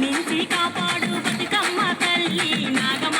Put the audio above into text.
కరుణించి కాపాడు బతుకమ్మ తల్లి. నాగమ్మ